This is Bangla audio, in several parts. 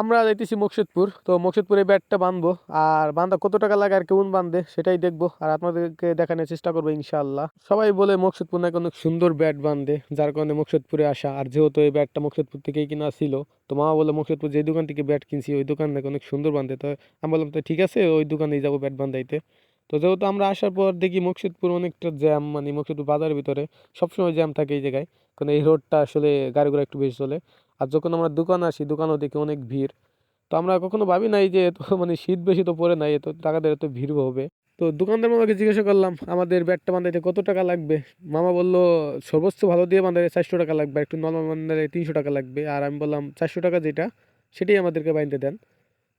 আমরা যাইতেছি মুকশেদপুর তো মুকশেদপুরে ব্যাটটা বাঁধবো আর বান্ধা কত টাকা লাগে আর কেমন বান্ধে সেটাই দেখব। আর আপনাদেরকে দেখানোর চেষ্টা করব ইনশাল্লাহ সবাই বলে মুকশেদপুর নাকি অনেক সুন্দর ব্যাট বান্ধে যার কারণে মুকশেদপুরে আসা। আর যেহেতু এই ব্যাটটা মুকশেদপুর থেকেই কিনা ছিল, তো মা বলে মুকশেদপুর যে দোকান থেকে ব্যাট কিনছি, ওই দোকান নাকি অনেক সুন্দর বাঁধে তো আমি বললাম, তো ঠিক আছে, ওই দোকানেই যাব ব্যাট বান্ধাইতে। তো যেহেতু আমরা আসার পর দেখি মুকশেদপুর অনেকটা জ্যাম মানে মুকশেদপুর বাজারের ভিতরে সবসময় জ্যাম থাকে এই জায়গায়। কারণ এই রোডটা আসলে গাড়ি ঘোড়া একটু বেশি চলে। আর যখন আমরা দোকানে আসি, দোকানেও দেখি অনেক ভিড়। তো আমরা কখনো ভাবি নাই যে এত মানে শীত বেশি তো পড়ে নাই, এত টাকাদের এত ভিড় হবে। তো দোকানদার মামাকে জিজ্ঞাসা করলাম, আমাদের ব্যাটটা বান্ধাইতে কত টাকা লাগবে? মামা বলল, সর্বোচ্চ ভালো দিয়ে বান্ধাইতে চারশো টাকা লাগবে একটু নর্মাল বান্ধাইতে তিনশো টাকা লাগবে। আর আমি বললাম, চারশো টাকা যেটা, সেটাই আমাদেরকে বাইনতে দেন।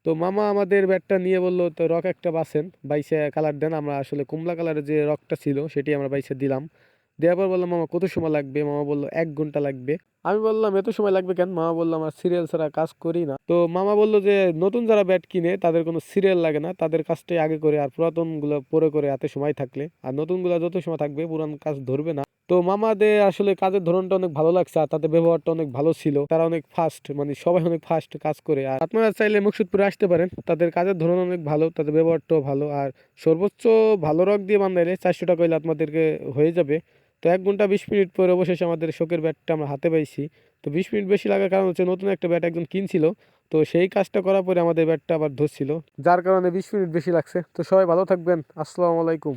তো মামা আমাদের ব্যাটটা নিয়ে বলল, তো রক একটা বাসেন বাইসে কালার দেন। আমরা আসলে কমলা কালারের যে রকটা ছিল সেটি আমরা বাইসে দিলাম। দেওয়ার পর বললাম, মামা, কত সময় লাগবে? মামা বলল, এক ঘণ্টা লাগবে। আমি বললাম, এত সময় লাগবে কেন? মামা বলল, আমার সিরিয়াল ছাড়া কাজ করি না। তো মামা বলল যে, নতুন যারা ব্যাট কিনে, তাদের কোনো সিরিয়াল লাগে না। তাদের কাজটাই আগে করে আর পুরাতনগুলো পরে করে এত সময় থাকলে। আর নতুনগুলো যত সময় থাকবে, পুরান কাজ ধরবে না। তো মামাদের আসলে কাজের ধরনটা অনেক ভালো লাগছে আর তাদের ব্যবহারটা অনেক ভালো ছিল। তারা অনেক ফাস্ট মানে সবাই অনেক ফাস্ট কাজ করে। আর আপনারা চাইলে মুকসুদপুরে আসতে পারেন। তাদের কাজের ধরন অনেক ভালো, তাদের ব্যবহারটাও ভালো। আর সর্বোচ্চ ভালো রক দিয়ে বান্ধাইলে চারশো টাকা হইলে আপনাদেরকে হয়ে যাবে। তো এক ঘণ্টা বিশ মিনিট পরে অবশেষে আমাদের শোকের ব্যাটটা আমরা হাতে পাইছি। তো বিশ মিনিট বেশি লাগার কারণ হচ্ছে নতুন একটা ব্যাট একজন কিনছিল। তো সেই কাজটা করার পরে আমাদের ব্যাটটা আবার ধরছিল। যার কারণে বিশ মিনিট বেশি লাগছে। তো সবাই ভালো থাকবেন। আসসালামু আলাইকুম।